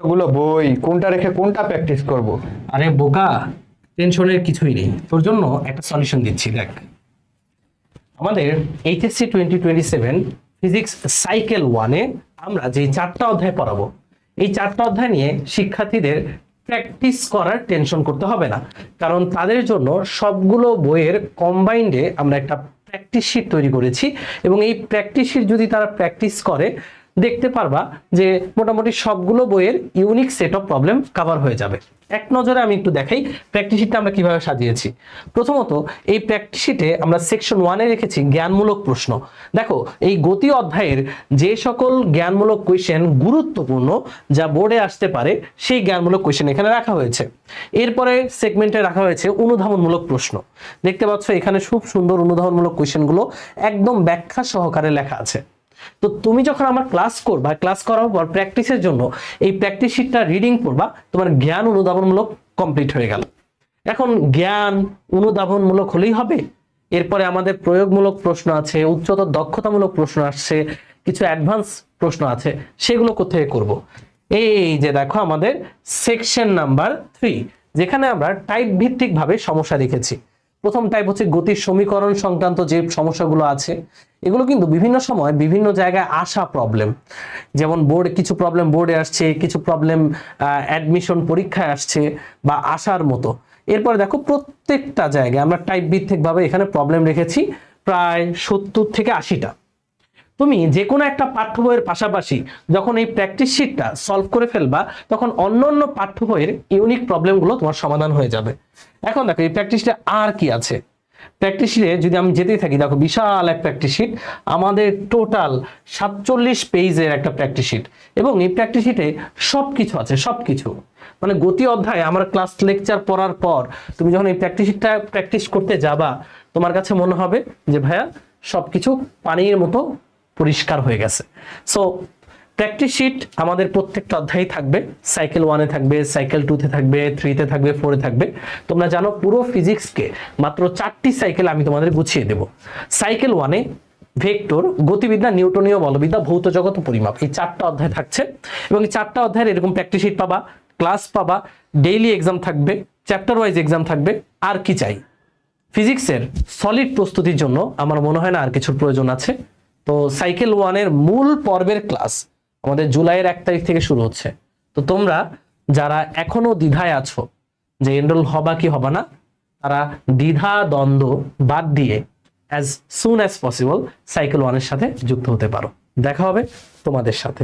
গুলো বই, কোনটা রেখে কোনটা প্র্যাকটিস করব? আরে বোকা টেনশনের কিছুই নেই। তোর জন্য একটা সলিউশন দিচ্ছি, দেখ। আমাদের HSC twenty twenty seven physics cycle ওয়ানে আমরা যে চারটা অধ্যায় পড়াবো, এই চারটা অধ্যায় নিয়ে শিক্ষার্থীদের প্র্যাকটিস করার টেনশন করতে হবে না। কারণ তাদের জন্য সবগুলো বইয়ের কম্বাইন্ডে আমরা একটা প্র্যাকটিস শিট তৈরি করেছি এবং এই প্র্যাকটিস শিট যদি তারা প্র্যাকটিস করে দেখতে পারবা যে মোটামুটি সবগুলো বইয়ের unique set of problem cover হয়ে যাবে। এক নজরে আমি একটু দেখাই প্র্যাকটিস শিটটা আমরা কীভাবে সাজিয়েছি। প্রথমত, এই প্র্যাকটিস শিটে আমরা সেকশন ওয়ানে রেখেছি জ্ঞানমূলক প্রশ্ন। দেখো, এই গতি অধ্যায়ের যে সকল জ্ঞানমূলক কোয়েশ্চেন গুরুত্বপূর্ণ যা বোর্ডে আসতে পারে, সেই জ্ঞানমূলক কোয়েশ্চেন এখানে রাখা হয়েছে। এরপরে সেগমেন্টে রাখা হয়েছে অনুধাবনমূলক প্রশ্ন। দেখতে পাচ্ছ, এখানে খুব সুন্দর অনুধাবনমূলক কোয়েশ্চেনগুলো একদম ব্যাখ্যা সহকারে লেখা আছে। তো তুমি যখন আমার ক্লাস করবা ক্লাস করার পর প্র্যাকটিসের জন্য এই প্র্যাকটিস শিটটা রিডিং করবা তোমার জ্ঞান অনুধাবনমূলক কমপ্লিট হয়ে গেল। এখন জ্ঞান অনুধাবনমূলক হলেই হবে। এরপরে আমাদের প্রয়োগমূলক প্রশ্ন আছে, উচ্চতর দক্ষতামূলক প্রশ্ন আসছে, কিছু অ্যাডভান্স প্রশ্ন আছে, সেগুলো কোথায় করব? এই যে দেখো আমাদের সেকশন নাম্বার থ্রি যেখানে আমরা টাইপ ভিত্তিক ভাবে সমস্যা রেখেছি প্রথম টাইপ হচ্ছে গতির সমীকরণ সংক্রান্ত যে সমস্যাগুলো আছে, এগুলো কিন্তু বিভিন্ন সময় বিভিন্ন জায়গায় আসা প্রবলেম যেমন বোর্ড কিছু প্রবলেম বোর্ডে আসছে, কিছু প্রবলেম অ্যাডমিশন পরীক্ষায় আসছে বা আসার মতো। এরপরে দেখো প্রত্যেকটা জায়গায় আমরা টাইপ ভিত্তিকভাবে এখানে প্রবলেম রেখেছি, প্রায় সত্তর থেকে আশিটা। তুমি যে কোনো একটা পাঠ্য বইয়ের পাশাপাশি যখন এই প্র্যাকটিস শিটটা সলভ করে ফেলবা, তখন অন্য অন্য পাঠ্য বইয়ের ইউনিক প্রবলেমগুলো তোমার সমাধান হয়ে যাবে। এখন দেখো, এই প্র্যাকটিসটা আর কি আছে? প্র্যাকটিস শিটে যদি আমি যেতেই থাকি, দেখো বিশাল এক প্র্যাকটিস শিট আমাদের টোটাল সাতচল্লিশ পেজের একটা প্র্যাকটিস শিট এবং এই প্র্যাকটিস শিটে সব কিছু আছে সব কিছু মানে গতি অধ্যায়, আমার ক্লাস লেকচার পড়ার পর তুমি যখন এই প্র্যাকটিস শিটটা প্র্যাকটিস করতে যাবা, তোমার কাছে মনে হবে যে, ভাইয়া, সবকিছু পানির মতো পরিষ্কার হয়ে গেছে। সো প্র্যাকটিস শিট আমাদের প্রত্যেকটা অধ্যায়ে থাকবে। সাইকেল ওয়ানে থাকবে সাইকেল টুতে থাকবে থ্রিতে থাকবে ফোরে থাকবে। তোমরা জানো পুরো ফিজিক্সকে মাত্র চারটি সাইকেল আমি তোমাদের গুছিয়ে দেব। সাইকেল ওয়ানে ভেক্টর গতিবিদ্যা, নিউটনীয়, বলবিদ্যা, ভৌত জগৎ পরিমাপ এই চারটা অধ্যায় থাকছে। এবং এই চারটা অধ্যায়ের এরকম প্র্যাকটিস শিট পাবা ক্লাস পাবা ডেইলি এক্সাম থাকবে চ্যাপ্টার ওয়াইজ এক্সাম থাকবে, আর কি চাই? ফিজিক্সের সলিড প্রস্তুতির জন্য আমার মনে হয় না আর কিছুর প্রয়োজন আছে। তো সাইকেল ওয়ানের মূল পর্বের ক্লাস আমাদের জুলাইয়ের এক তারিখ থেকে শুরু হচ্ছে। তো তোমরা যারা এখনও দ্বিধায় আছো যে এনরোল হবা কি হবা না, তারা দ্বিধা, দ্বন্দ্ব বাদ দিয়ে as soon as possible cycle ওয়ানের সাথে যুক্ত হতে পারো। দেখা হবে তোমাদের সাথে।